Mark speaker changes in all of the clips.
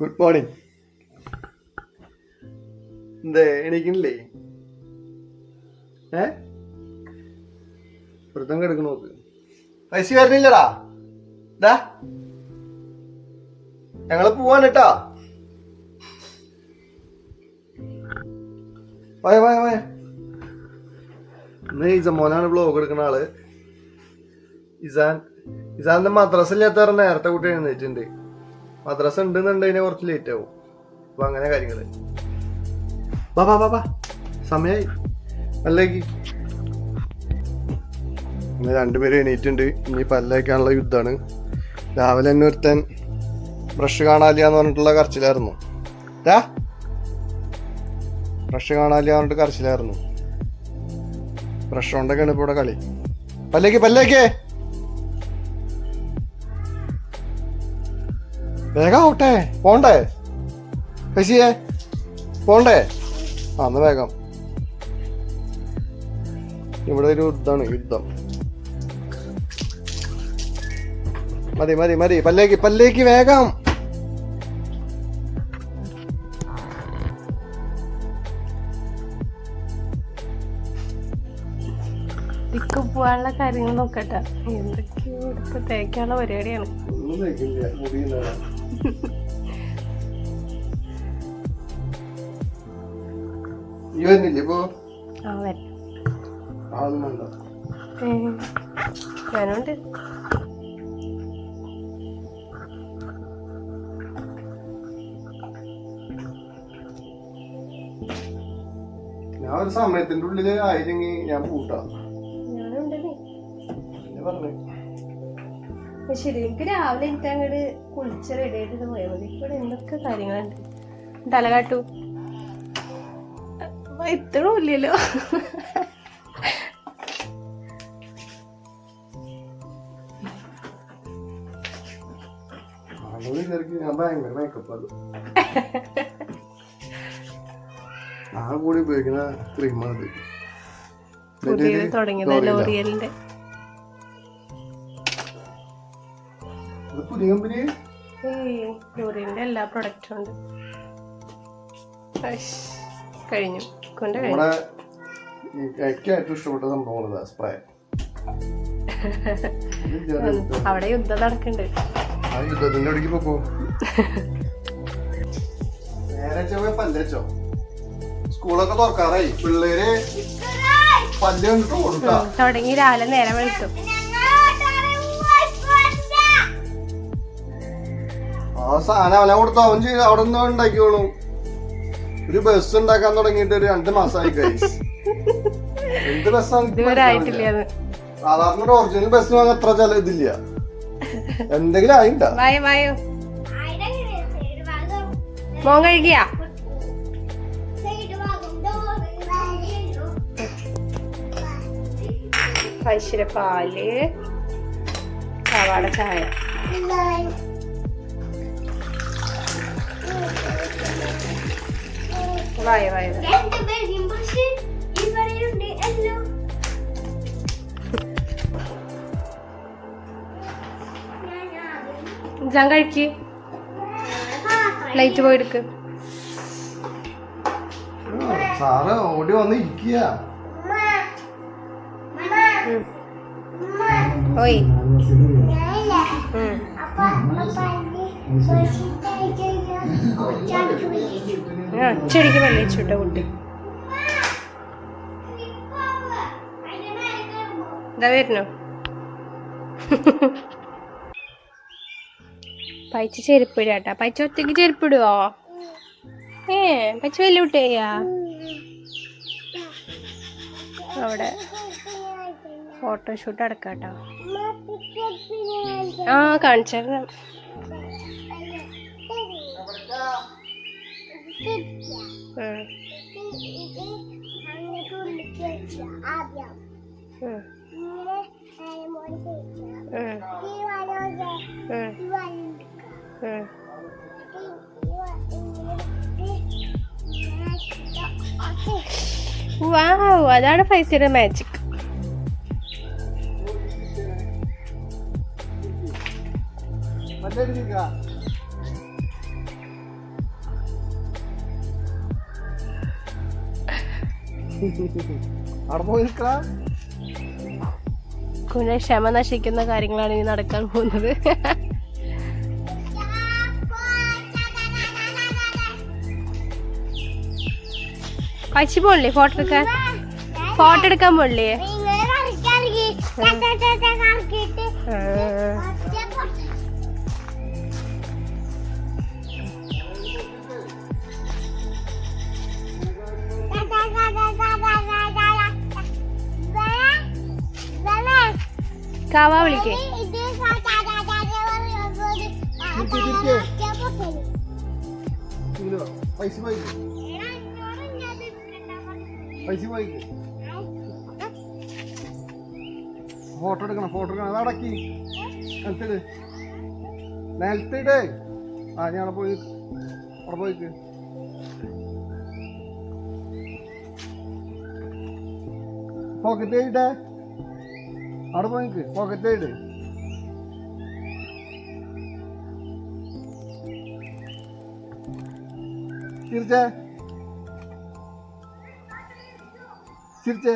Speaker 1: Good morning എന്തേ എണീക്കണില്ലേ ഏ? വൃത്തം കിടക്കണ നോക്ക്. പൈസ വരണില്ലടാ. ഡാ ഞങ്ങൾ പോവാൻ കേട്ടാ. വായ വായ വായ. ഇന്ന് ഇസമോനാണ് ബ്ലോഗ് എടുക്കുന്ന ആൾ. ഇസാൻ ഇസാന്റെ മദ്രസ ഇല്ലാത്ത കാരണം നേരത്തെ കുട്ടി എഴുന്നേറ്റുണ്ട് മദ്രസ ഉണ്ടെന്നുണ്ടെങ്കിൽ കുറച്ച് ലേറ്റ് ആവും. അപ്പൊ അങ്ങനെ കാര്യങ്ങൾ. സമയായി. അല്ലേക്ക് ഇന്ന് രണ്ടുപേരും എണീറ്റുണ്ട്. ഇനി പല്ലേക്കാനുള്ള യുദ്ധമാണ്. രാവിലെ തന്നെ ഒരുത്തൻ ബ്രഷ് കാണാനില്ല എന്ന് പറഞ്ഞിട്ടുള്ള കരച്ചിലായിരുന്നു. ഏ ബ്രഷ് കാണാനില്ല പറഞ്ഞിട്ട് കരച്ചിലായിരുന്നു. ബ്രഷ് കൊണ്ടൊക്കെയാണ് ഇപ്പൊ ഇവിടെ കളി. പല്ലേക്ക് പല്ലേക്ക്. വേഗം ആവട്ടെ പോണ്ടേ? പൈസയെ പോണ്ടേ? ആ എന്നാ വേഗം. ഇവിടെ ഒരു യുദ്ധമാണ് യുദ്ധം. മതി മതി മതി പല്ലേക്ക് പല്ലേക്ക് വേഗം.
Speaker 2: പോവാനുള്ള കാര്യങ്ങൾ നോക്കട്ടെ. എന്തൊക്കെയോ എടുത്ത് തേക്കാനുള്ള പരിപാടിയാണ്. ഞാനുണ്ട്.
Speaker 1: ഞാൻ ഒരു സമയത്തിന്റെ ഉള്ളിൽ ആയില്ലെങ്കിൽ ഞാൻ പൂട്ടാ.
Speaker 2: ഞാനുണ്ട്
Speaker 1: പറഞ്ഞു.
Speaker 2: പക്ഷെ എനിക്ക് രാവിലെ എനിക്ക് അങ്ങോട്ട് കുളിച്ച് റെഡി ആയിട്ട് പോയാൽ മതി. ഇവിടെ എന്തൊക്കെ കാര്യങ്ങളുണ്ട് തല കാട്ടു. ഇത്രയില്ലല്ലോ
Speaker 1: ആളുകൾ വിചാരിക്കും ഞാൻ ഭയങ്കര മേക്കപ്പ് അത് ആ കൂടി ഉപയോഗിക്കുന്ന ക്രീമാണ്
Speaker 2: തുടങ്ങിയത് ലോറിയലിന്റെ
Speaker 1: പുതിയ? കമ്പനി
Speaker 2: ലോറിയലിന്റെ എല്ലാ പ്രൊഡക്റ്റും ഉണ്ട്. കഴിഞ്ഞു. കൊണ്ട്
Speaker 1: നമ്മുടെ എനിക്ക് ഏറ്റവും ഇഷ്ടപ്പെട്ട സംഭവമാണ് സ്പ്രേ
Speaker 2: അവിടെ യുദ്ധം നടക്കുന്നുണ്ട്
Speaker 1: ആ യുദ്ധത്തിന്റെ അടുക്കി പോക്കോ. നേരെ പല്ലേച്ചോ. സ്കൂളൊക്കെ തുറക്കാറായി. പിള്ളേര് പല്ല് കൊടുക്കാം
Speaker 2: തുടങ്ങി രാവിലെ നേരെ വെളുത്തു.
Speaker 1: ആ സാധനം അവനെ കൊടുത്തു അവൻ ചെയ്ത് അവിടെ നിന്ന് ഉണ്ടാക്കിയോളൂ ഒരു ബസ് ഉണ്ടാക്കാൻ തുടങ്ങിയിട്ട് ഒരു രണ്ട് മാസമായി കഴിച്ച് എന്ത് ബസ്സാണ് സാധാരണ ഒരു ഒറിജിനൽ ബസ് വാങ്ങാൻ അത്ര ചില ഇതില്ല. എന്തെങ്കിലും ആയിട്ടോ
Speaker 2: പശുര മോൻ പാൽ സവാള ചായ. വായോ വായോ ഞാൻ കഴിക്ക് ലൈറ്റ് പോയി എടുക്ക്
Speaker 1: സാറ് ഓടി വന്ന് ഇരിക്കുക
Speaker 2: ഉം. ഓയ് ഉം. ആ ചെടിക്ക് വെള്ളം ചുട്ട കുട്ടി? ഇതാ വരുന്നു. പൈച്ച ചെരുപ്പ് ഇടാട്ടാ പൈച്ച ഒറ്റയ്ക്ക് ചെരുപ്പിടുവോ? ഏ പൈച്ച വലിയ കുട്ടിയാ? അവിടെ ഫോട്ടോഷൂട്ട് അടക്കാട്ടോ ആ കാണിച്ചു വാവ് അതാണ് പൈസയുടെ മാജിക്
Speaker 1: പല്ലേടിക്കുക അവിടെ പോയി
Speaker 2: കുഞ്ഞെ ക്ഷമ നശിക്കുന്ന കാര്യങ്ങളാണ് ഇനി നടക്കാൻ പോകുന്നത്. കഴിച്ചു പോണില്ലേ ഫോട്ടോ എടുക്കാൻ? ഫോട്ടോ എടുക്കാൻ പോണില്ലേ? കാവാ വിളിക്കേ.
Speaker 1: പൈസ പൈസ ഫോട്ടോ എടുക്കണം ഫോട്ടോ എടുക്കണം. അതടക്കി നിലത്തിട്. നിലത്തിടേ. ആ ഞാൻ അവിടെ പോയി. അവിടെ പോയിക്ക് പോക്കറ്റ് ഇടേ അവിടെ പോയി നിക്ക്. പോക്കറ്റ് ഇട് ചിരിച്ചേ. ചിരിച്ചേ.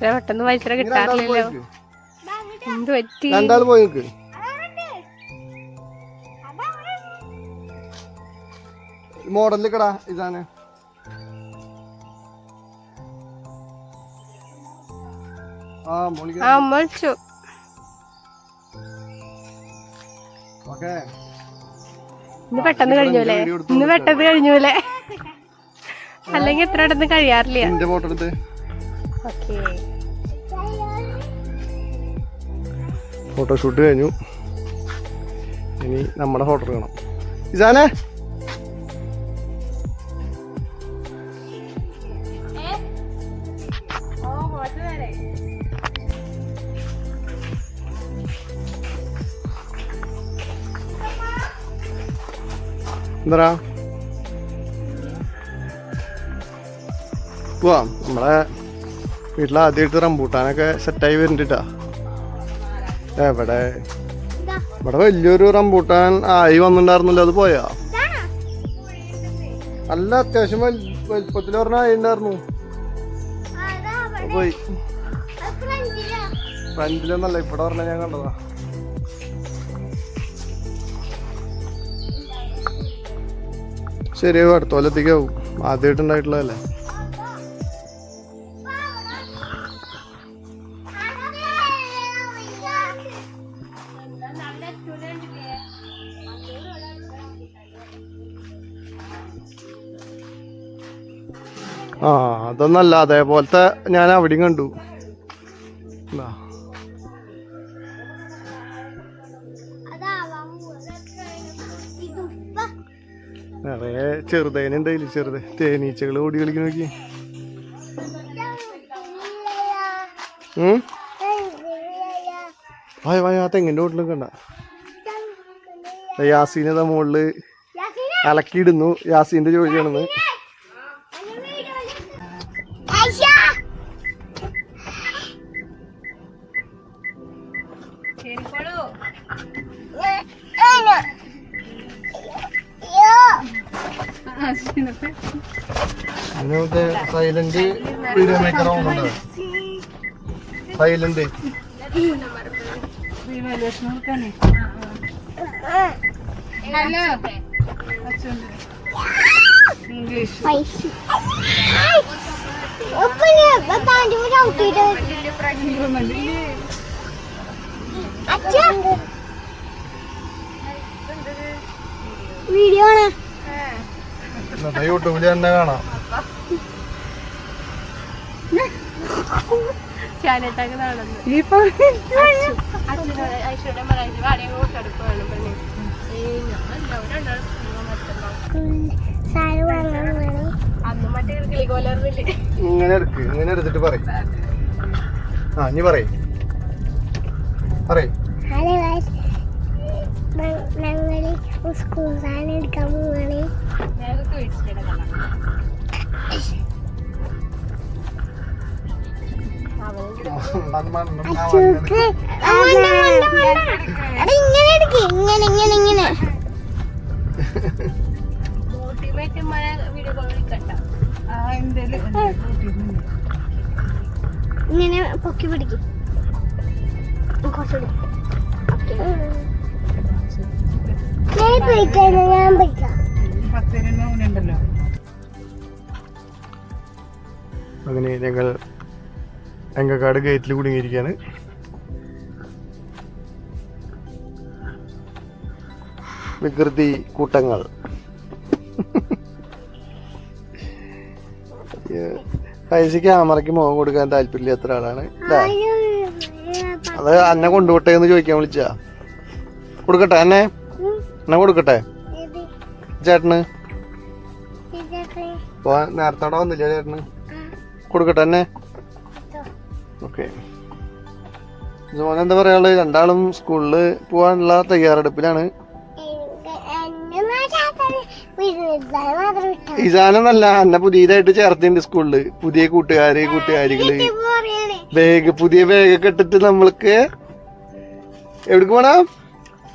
Speaker 2: പെട്ടെന്ന് കിട്ടാറില്ലല്ലോ. എന്ത് പറ്റി?
Speaker 1: രണ്ടാൾ പോയി നിക്ക്. മോഡലിൽ കടാ ഇതാണ് ആ ഓക്കേ.
Speaker 2: ഇന്ന് പെട്ടെന്ന് കഴിഞ്ഞൂലേ? ഇന്ന് പെട്ടെന്ന് കഴിഞ്ഞൂലേ? അല്ലേ അല്ലെങ്കിൽ എത്ര പെട്ടെന്ന് കഴിയാറില്ല.
Speaker 1: ഫോട്ടോഷൂട്ട് കഴിഞ്ഞു. ഇനി നമ്മുടെ ഫോട്ടോ എടുക്കണം. ഇസാനെ. എന്താ പോവാം നമ്മളെ വീട്ടിൽ ആദ്യമായിട്ട് റംബൂട്ടാനൊക്കെ സെറ്റായി വരുന്നുണ്ടാ എവിടെ? ഇവിടെ വലിയൊരു റംബൂട്ടാൻ ആയി വന്നിട്ടുണ്ടായിരുന്നല്ലോ അത് പോയാ? അല്ല അത്യാവശ്യം വലിപ്പത്തിൽ പറഞ്ഞ ആയി ഉണ്ടായിരുന്നു പോയി. ഫ്രണ്ടിലൊന്നല്ല ഇവിടെ പറഞ്ഞ ഞാൻ കണ്ടതാ. ശരിയാവും അടുത്ത കൊല്ലത്തേക്കാവും ആദ്യമായിട്ട് ഉണ്ടായിട്ടുള്ളതല്ലേ ആ അതൊന്നല്ല അതേപോലത്തെ ഞാൻ അവിടെയും കണ്ടു. ഇതാ. നിറയെ ചെറുതേനുണ്ടായില്ല ചെറുത്. തേനീച്ചകൾ ഓടി കളിക്കുന്ന നോക്കി വായ വായ ആ തെങ്ങിന്റെ വീട്ടിലും കണ്ട. യാസീനെ മുകളിൽ അലക്കിയിടുന്നു. യാസീന്റെ ജോലിയാണെന്ന്. അതിനകത്ത് സൈലന്റ് വീഡിയോ മേക്കർ ആവുന്നുണ്ട് സൈലന്റ്
Speaker 3: വീഡിയോ ആണ്.
Speaker 1: ഇന്നത്തെ യൂട്യൂബിൽ തന്നെ കാണാം. ഇങ്ങനെ എടുക്ക് ഇങ്ങനെ എടുത്തിട്ട് പറയും. ആ ഇനി പറയും. പറയും.
Speaker 3: സ്കൂൾ സാധനം എടുക്കാൻ പോവാണ്
Speaker 2: ഞാനൊക്കെ മേടിച്ചിട്ടുണ്ടാക്കാം
Speaker 3: ഇങ്ങനെ പൊക്കി പിടിക്കും. കുറച്ചുകൂടി ഞാൻ
Speaker 1: അങ്ങനെ ഞങ്ങൾ എങ്കക്കാട് ഗേറ്റിൽ കുടുങ്ങിയിരിക്കുകയാണ് വികൃതി കൂട്ടങ്ങൾ. പൈസ ക്യാമറയ്ക്ക് മുഖം കൊടുക്കാൻ താല്പര്യമില്ലാത്ത ഒരാളാണ് ആളാണ്? അത് അന്നെ കൊണ്ടുപോട്ടെ എന്ന് ചോദിക്കാൻ വിളിച്ചാ. കൊടുക്കട്ടെ എന്നെ എന്നെ കൊടുക്കട്ടെ? ചേട്ടന്? നേരത്തോടെ വന്നില്ല ചേട്ടന്? കൊടുക്കട്ടെ എന്നെ? ഓക്കെ. ജോൻ എന്താ പറയാനുള്ളത് രണ്ടാളും സ്കൂളിൽ പോകാനുള്ള തയ്യാറെടുപ്പിലാണ്. ഇസാനെന്നല്ല എന്നെ പുതിയതായിട്ട് ചേർത്തിണ്ട് സ്കൂളിൽ. പുതിയ കൂട്ടുകാര് കൂട്ടുകാരികൾ. ബാഗ് പുതിയ ബാഗ് ഒക്കെ ഇട്ടിട്ട് നമ്മൾക്ക് എവിടേക്ക് പോണം?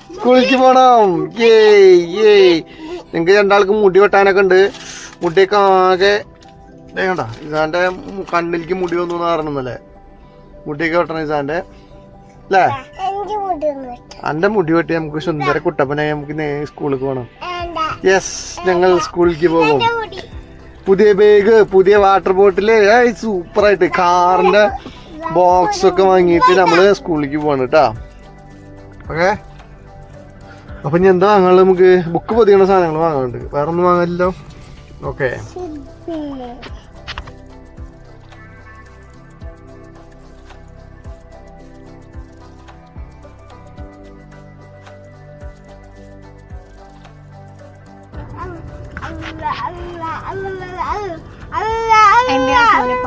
Speaker 1: സ്കൂളിലേക്ക് പോണം. നിങ്ങക്ക് രണ്ടാൾക്ക് മുടി വെട്ടാനൊക്കെ ഉണ്ട്. മുടിയൊക്കെ ആകെ ദേ കണ്ട ഇസാന്റെ കണ്ണിലേക്ക് മുടി വന്നു പറഞ്ഞല്ലേ മുടിയൊക്കെ വെട്ടണം ഇസാന്റെ അല്ലേ അന്റെ മുടി വെട്ടി. നമുക്ക് സുന്ദര കുട്ടപ്പനായി നമുക്ക് സ്കൂളിൽ സ്കൂളിലേക്ക് പോകണം യെസ് ഞങ്ങൾ സ്കൂളിലേക്ക് പോകും. പുതിയ ബാഗ് പുതിയ വാട്ടർ ബോട്ടിൽ സൂപ്പർ ആയിട്ട് കാറിന്റെ ബോക്സ് ഒക്കെ വാങ്ങിയിട്ട് നമ്മൾ സ്കൂളിലേക്ക് പോകണം കേട്ടാ ഓക്കെ? അപ്പൊ ഇനി എന്താ വാങ്ങാനുള്ളത്? നമുക്ക് ബുക്ക് പൊതിയണ സാധനങ്ങൾ വാങ്ങാനുണ്ട്. വേറെ ഒന്നും വാങ്ങാനില്ലോ ഓക്കെ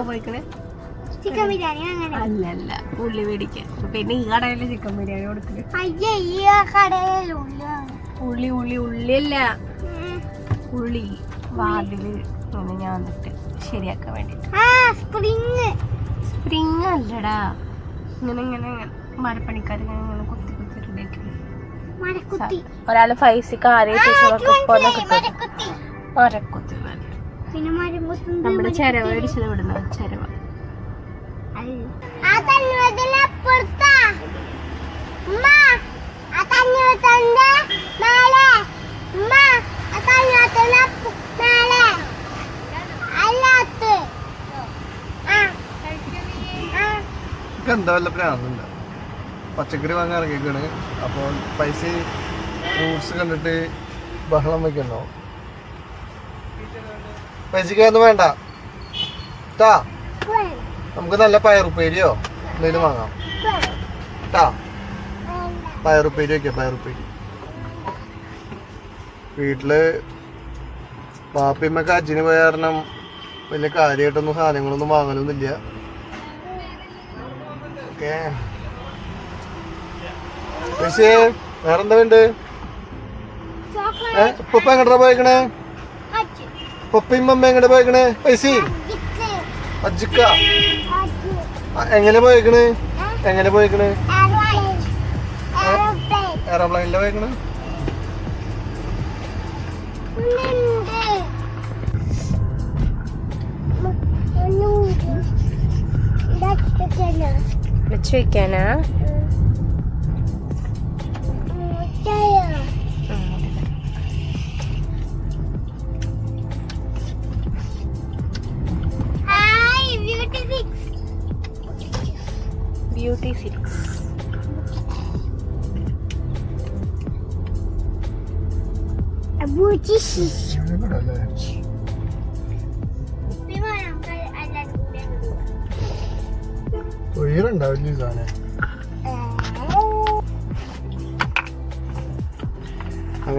Speaker 2: പോയിക്കണേ
Speaker 3: ചിക്കൻ ബിരിയാണി അങ്ങനെ.
Speaker 2: അല്ലല്ല അല്ല ഉള്ളി മേടിക്കാൻ. പിന്നെ ഈ കടയിൽ ചിക്കൻ ബിരിയാണി കൊടുക്കണേ
Speaker 3: അയ്യേ ഈ കടയിലുള്ള
Speaker 2: ഉള്ളി ഉള്ളി ഉള്ളി ഉള്ളിയല്ല. ഉള്ളി വാതിൽ ഞാൻ വന്നിട്ട് ശരിയാക്കാൻ വേണ്ടിട്ട്.
Speaker 3: സ്പ്രിങ്.
Speaker 2: സ്പ്രിങ് അല്ലടാ. ഇങ്ങനെ ഇങ്ങനെ മരപ്പണിക്കാർ ഇങ്ങനെ കുത്തി കുത്തി ഒരാൾ ഇപ്പൊ കിട്ടും.
Speaker 3: മരക്കുത്തി.
Speaker 2: നമ്മുടെ ചെരവ അടിച്ചത് ഇവിടുന്ന് ചെരവ.
Speaker 1: എന്താ വല്ല പ്രാന്തുണ്ട്? പച്ചക്കറി വാങ്ങാൻ ഇറങ്ങിക്കണ് അപ്പോൾ പൈസ ഫ്രൂട്ട്സ് കണ്ടിട്ട് ബഹളം വെക്കണോ പൈസക്ക് വേണ്ട. ട്ടാ. നമുക്ക് നല്ല പയറുപ്പേരിയോ എന്തെങ്കിലും വാങ്ങാം.
Speaker 3: കേട്ടാ
Speaker 1: പയറുപ്പേരി വയ്ക്കാം പയറുപ്പേരി. വീട്ടിൽ പാപ്പിമ്മക്ക് അജിന് പോയ കാരണം വലിയ കാര്യമായിട്ടൊന്നും സാധനങ്ങളൊന്നും വാങ്ങലൊന്നുമില്ല. ഓക്കേ. പക്ഷേ വേറെന്താ വേണ്ട ഉപ്പ എങ്ങോട്ടാ പോയേക്കണേ? ഉപ്പയും മമ്മ എങ്ങോട്ടാ പോയേക്കണേ? പൈസ അജിക്ക എങ്ങനെ പോയേക്കണ്? എങ്ങനെ പോയേക്കണ്? എയറോപ്ലെയിനിലെ പോയേക്കണ്?
Speaker 2: വെച്ച് വെക്കാനാ?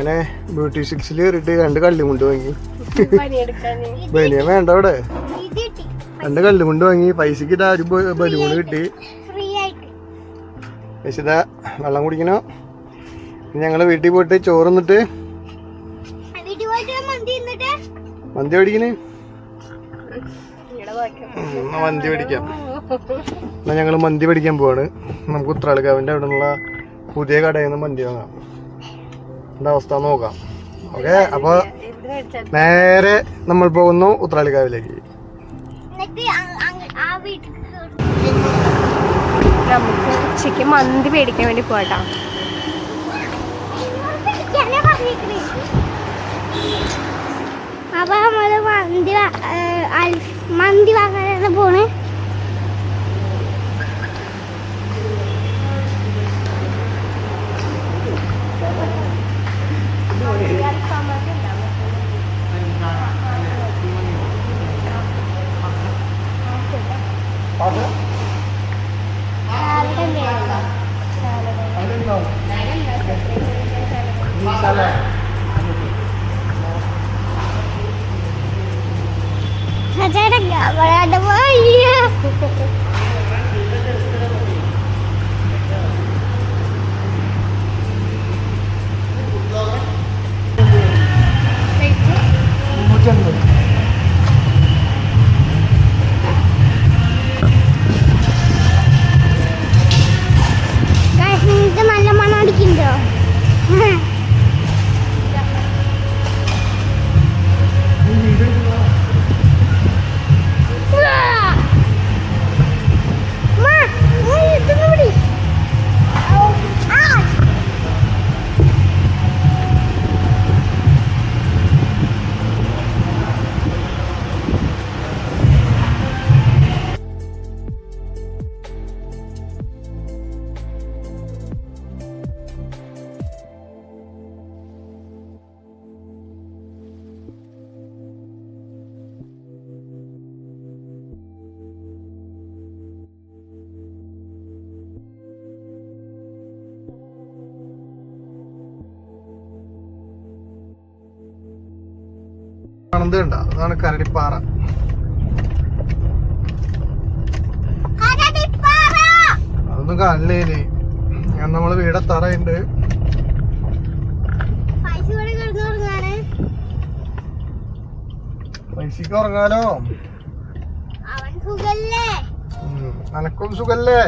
Speaker 1: അങ്ങനെ ബ്യൂട്ടി സിക്സിൽ കയറിയിട്ട് രണ്ട് കള്ളിമുണ്ട് വാങ്ങി.
Speaker 2: ബലിയ
Speaker 1: ബനിയ വേണ്ട അവിടെ. രണ്ട് കള്ളിമുണ്ട് വാങ്ങി. പൈസക്ക് ഇതാ ഒരു ബലൂണ് കിട്ടി. പൈസ വെള്ളം കുടിക്കണോ. ഞങ്ങൾ വീട്ടിൽ പോയിട്ട് ചോറ് നിന്നിട്ട്
Speaker 3: മന്തി
Speaker 1: മേടിക്കണ്? മന്തി മേടിക്കാം. എന്നാ ഞങ്ങൾ മന്തി മേടിക്കാൻ പോവാണ്. നമുക്ക് ഉത്രാളിക്കാവിന്റെ അവിടെ നിന്നുള്ള പുതിയ കടയിൽ നിന്ന് മന്തി വാങ്ങാം. എന്താ അവസ്ഥ നോക്കാം. ഓക്കെ അപ്പൊ നേരെ നമ്മൾ പോകുന്നു
Speaker 2: നമുക്ക് ഉച്ചയ്ക്ക് മന്തി മേടിക്കാൻ വേണ്ടി പോകട്ടാ.
Speaker 3: അപ്പൊ നമ്മൾ മന്തി മന്തി വാങ്ങാനാണ് പോണ്. ചേട്ടാ പറയാണ്ട് പോയ നിങ്ങൾക്ക്
Speaker 1: കാണുന്നത് കണ്ട? അതാണ് കരടിപ്പാറ അതൊന്നും കാണില്ലേ ഞാൻ നമ്മൾ വീടെത്താറുണ്ട് പൈസക്ക് ഉറങ്ങാലോ?
Speaker 3: അവൻ സുഖല്ലേ?
Speaker 1: അനക്കും സുഖല്ലേ?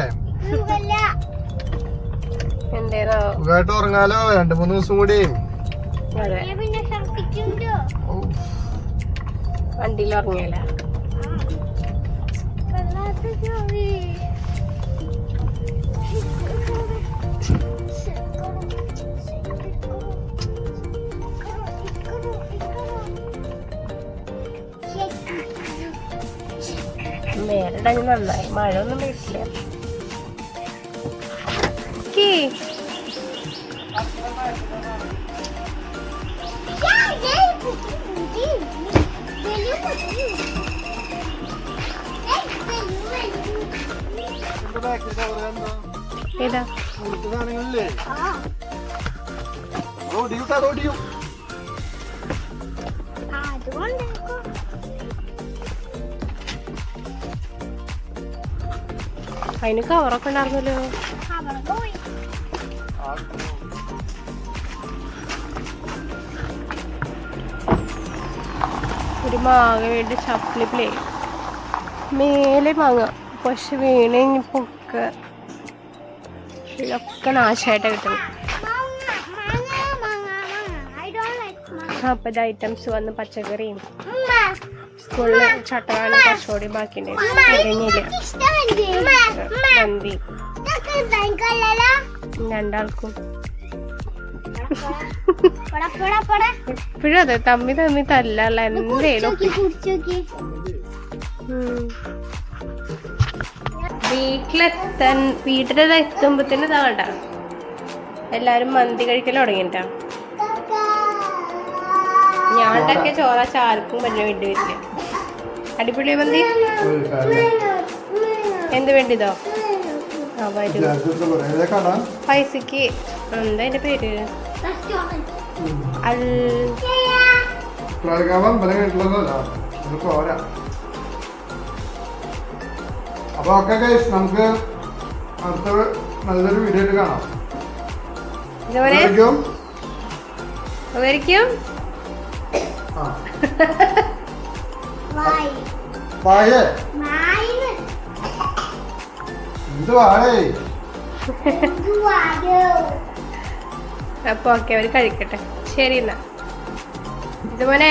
Speaker 1: സുഖമായിട്ട് ഉറങ്ങാലോ? രണ്ടു മൂന്ന് ദിവസം കൂടി.
Speaker 2: അതെ. വണ്ടിയിൽ ഉറങ്ങിയല്ല മേലടങ്ങി നന്നായി. മഴ ഒന്നും പെയ്തില്ല കീ. ഏതാ? അതിന് കവറൊക്കെ ഉണ്ടായിരുന്നല്ലോ. മാങ്ങ വേണ്ടി ചപ്പിളിപ്പിലേ മേലെ മാങ്ങ. പക്ഷെ വീണ് കഴിഞ്ഞപ്പൊക്കെ ഇതൊക്കെ നാശമായിട്ടാണ് കിട്ടുന്നത്. നാൽപ്പത് ഐറ്റംസ് വന്ന് പച്ചക്കറിയും സ്കൂളിൽ ചട്ടകാലം കുറച്ചുകൂടി ബാക്കി തികഞ്ഞില്ല
Speaker 3: ഉമ്മ
Speaker 2: മന്തി. രണ്ടാൾക്കും. എപ്പോഴും അതെ തമ്മി തമ്മി തല്ലല്ല എന്തേലും
Speaker 3: വീട്ടിലത് എത്തുമ്പോ
Speaker 2: തന്നെ വീട്ടിലെത്താൻ എത്തുമ്പത്തിന് കണ്ട. എല്ലാരും മന്തി കഴിക്കൽ തുടങ്ങിട്ടാ. ഞാണ്ടൊക്കെ ചോറ ചാർക്കും പറ്റ വേണ്ടി വരില്ല. അടിപൊളി മന്തി? എന്ത് വേണ്ടിതോ ആ വരൂ.
Speaker 1: കട?
Speaker 2: പൈസക്ക്. എന്താ അതിന്റെ പേര്? അൽ
Speaker 1: ഇത് അപ്പൊ ഓക്കെ ഗൈസ് നമുക്ക് അടുത്ത നല്ലൊരു വീഡിയോ ആയിട്ട് കാണാം. എന്ത് വാഴേ
Speaker 2: അപ്പൊ ഓക്കെ അവർ കഴിക്കട്ടെ. ശരി എന്നാ. ഇതുപോലെ